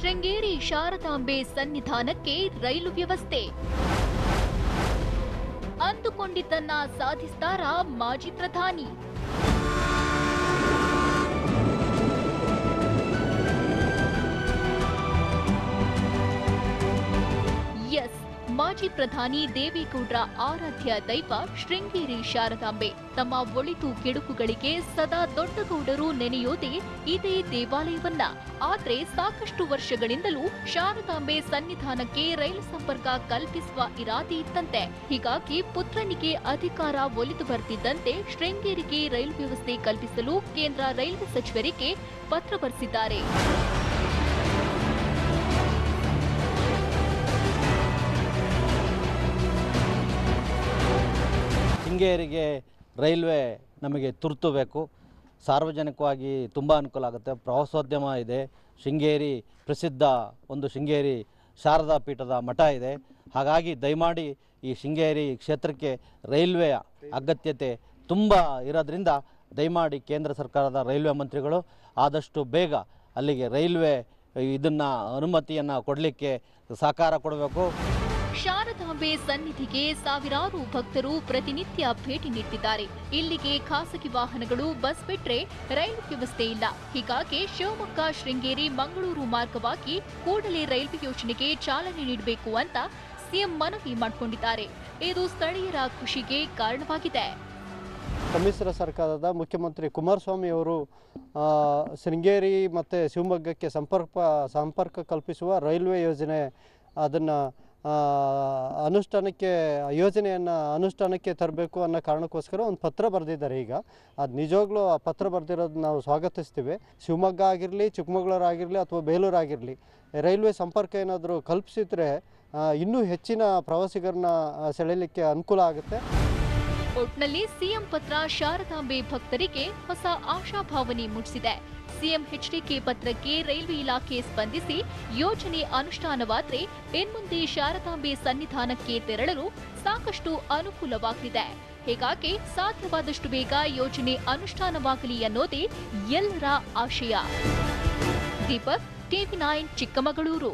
ಶೃಂಗೇರಿ ಶಾರದಾಂಬೆ ಸನ್ನಿಧಾನಕ್ಕೆ ರೈಲು ವ್ಯವಸ್ಥೆ. ಅಂದುಕೊಂಡಿದ್ದನ್ನ ಸಾಧಿಸ್ತಾರ ಮಾಜಿ ಪ್ರಧಾನಿ. ಎಸ್. ಮಾಜಿ ಪ್ರಧಾನಿ ದೇವೇಗೌಡರ ಆರಾಧ್ಯ ದೈವ ಶೃಂಗೇರಿ ಶಾರದಾಂಬೆ. ತಮ್ಮ ಒಳಿತು ಕೆಡುಕುಗಳಿಗೆ ಸದಾ ದೊಡ್ಡಗೌಡರು ನೆನೆಯೋದೇ ಇದೇ ದೇವಾಲಯವನ್ನ. ಆದ್ರೆ ಸಾಕಷ್ಟು ವರ್ಷಗಳಿಂದಲೂ ಶಾರದಾಂಬೆ ಸನ್ನಿಧಾನಕ್ಕೆ ರೈಲು ಸಂಪರ್ಕ ಕಲ್ಪಿಸುವ ಇರಾದೆ ಇತ್ತಂತೆ. ಹೀಗಾಗಿ ಪುತ್ರನಿಗೆ ಅಧಿಕಾರ ಒಲಿದು ಬರ್ತಿದ್ದಂತೆ ಶೃಂಗೇರಿಗೆ ರೈಲು ವ್ಯವಸ್ಥೆ ಕಲ್ಪಿಸಲು ಕೇಂದ್ರ ರೈಲ್ವೆ ಸಚಿವರಿಗೆ ಪತ್ರ ಬರೆಸಿದ್ದಾರೆ. ಶೃಂಗೇರಿಗೆ ರೈಲ್ವೆ ನಮಗೆ ತುರ್ತು ಬೇಕು. ಸಾರ್ವಜನಿಕವಾಗಿ ತುಂಬ ಅನುಕೂಲ ಆಗುತ್ತೆ. ಪ್ರವಾಸೋದ್ಯಮ ಇದೆ. ಶೃಂಗೇರಿ ಪ್ರಸಿದ್ಧ ಒಂದು ಶೃಂಗೇರಿ ಶಾರದಾ ಪೀಠದ ಮಠ ಇದೆ. ಹಾಗಾಗಿ ದಯಮಾಡಿ ಈ ಶೃಂಗೇರಿ ಕ್ಷೇತ್ರಕ್ಕೆ ರೈಲ್ವೆಯ ಅಗತ್ಯತೆ ತುಂಬ ಇರೋದ್ರಿಂದ ದಯಮಾಡಿ ಕೇಂದ್ರ ಸರ್ಕಾರದ ರೈಲ್ವೆ ಮಂತ್ರಿಗಳು ಆದಷ್ಟು ಬೇಗ ಅಲ್ಲಿಗೆ ರೈಲ್ವೆ ಇದನ್ನು ಅನುಮತಿಯನ್ನು ಕೊಡಲಿಕ್ಕೆ ಸಹಕಾರ ಕೊಡಬೇಕು. ಶಾರದಾಂಬೆ ಸನ್ನಿಧಿಗೆ ಸಾವಿರಾರು ಭಕ್ತರು ಪ್ರತಿನಿತ್ಯ ಭೇಟಿ ನೀಡುತ್ತಿದ್ದಾರೆ ಇಲ್ಲಿಗೆ ಖಾಸಗಿ ವಾಹನಗಳು, ಬಸ್ ಬಿಟ್ಟರೆ ರೈಲು ವ್ಯವಸ್ಥೆ ಇಲ್ಲ. ಹೀಗಾಗಿ ಶಿವಮೊಗ್ಗ, ಶೃಂಗೇರಿ, ಮಂಗಳೂರು ಮಾರ್ಗವಾಗಿ ಕೂಡಲೇ ರೈಲ್ವೆ ಯೋಜನೆಗೆ ಚಾಲನೆ ನೀಡಬೇಕು ಅಂತ ಸಿಎಂ ಮನವಿ ಮಾಡಿಕೊಂಡಿದ್ದಾರೆ. ಇದು ಸ್ಥಳೀಯರ ಖುಷಿಗೆ ಕಾರಣವಾಗಿದೆ. ಸಮ್ಮಿಶ್ರ ಸರ್ಕಾರದ ಮುಖ್ಯಮಂತ್ರಿ ಕುಮಾರಸ್ವಾಮಿ ಅವರು ಶೃಂಗೇರಿ ಮತ್ತು ಶಿವಮೊಗ್ಗಕ್ಕೆ ಸಂಪರ್ಕ ಸಂಪರ್ಕ ಕಲ್ಪಿಸುವ ರೈಲ್ವೆ ಯೋಜನೆ ಅದನ್ನು ಅನುಷ್ಠಾನಕ್ಕೆ, ಯೋಜನೆಯನ್ನು ಅನುಷ್ಠಾನಕ್ಕೆ ತರಬೇಕು ಅನ್ನೋ ಕಾರಣಕ್ಕೋಸ್ಕರ ಒಂದು ಪತ್ರ ಬರೆದಿದ್ದಾರೆ ಈಗ. ಅದು ನಿಜವಾಗ್ಲೂ ಆ ಪತ್ರ ಬರೆದಿರೋದನ್ನ ನಾವು ಸ್ವಾಗತಿಸ್ತೀವಿ. ಶಿವಮೊಗ್ಗ ಆಗಿರಲಿ, ಚಿಕ್ಕಮಗಳೂರು ಆಗಿರಲಿ ಅಥವಾ ಬೇಲೂರು ಆಗಿರಲಿ, ರೈಲ್ವೆ ಸಂಪರ್ಕ ಏನಾದರೂ ಕಲ್ಪಿಸಿದ್ರೆ ಇನ್ನೂ ಹೆಚ್ಚಿನ ಪ್ರವಾಸಿಗರನ್ನ ಸೆಳೆಯಲಿಕ್ಕೆ ಅನುಕೂಲ ಆಗುತ್ತೆ. ಒಟ್ನಲ್ಲಿ ಸಿಎಂ ಪತ್ರ ಶಾರದಾಂಬೆ ಭಕ್ತರಿಗೆ ಹೊಸ ಆಶಾಭಾವನೆ ಮೂಡಿಸಿದೆ. ಸಿಎಂ ಎಚ್ಡಿಕೆ ಪತ್ರಕ್ಕೆ ರೈಲ್ವೆ ಇಲಾಖೆ ಸ್ಪಂದಿಸಿ ಯೋಜನೆ ಅನುಷ್ಠಾನವಾದರೆ ಇನ್ಮುಂದೆ ಶಾರದಾಂಬೆ ಸನ್ನಿಧಾನಕ್ಕೆ ತೆರಳಲು ಸಾಕಷ್ಟು ಅನುಕೂಲವಾಗಲಿದೆ ಹೀಗಾಗಿ ಸಾಧ್ಯವಾದಷ್ಟು ಬೇಗ ಯೋಜನೆ ಅನುಷ್ಠಾನವಾಗಲಿ ಅನ್ನೋದೇ ಎಲ್ಲರ ಆಶಯ. Deepak, TV nine, Chikkamagaluru.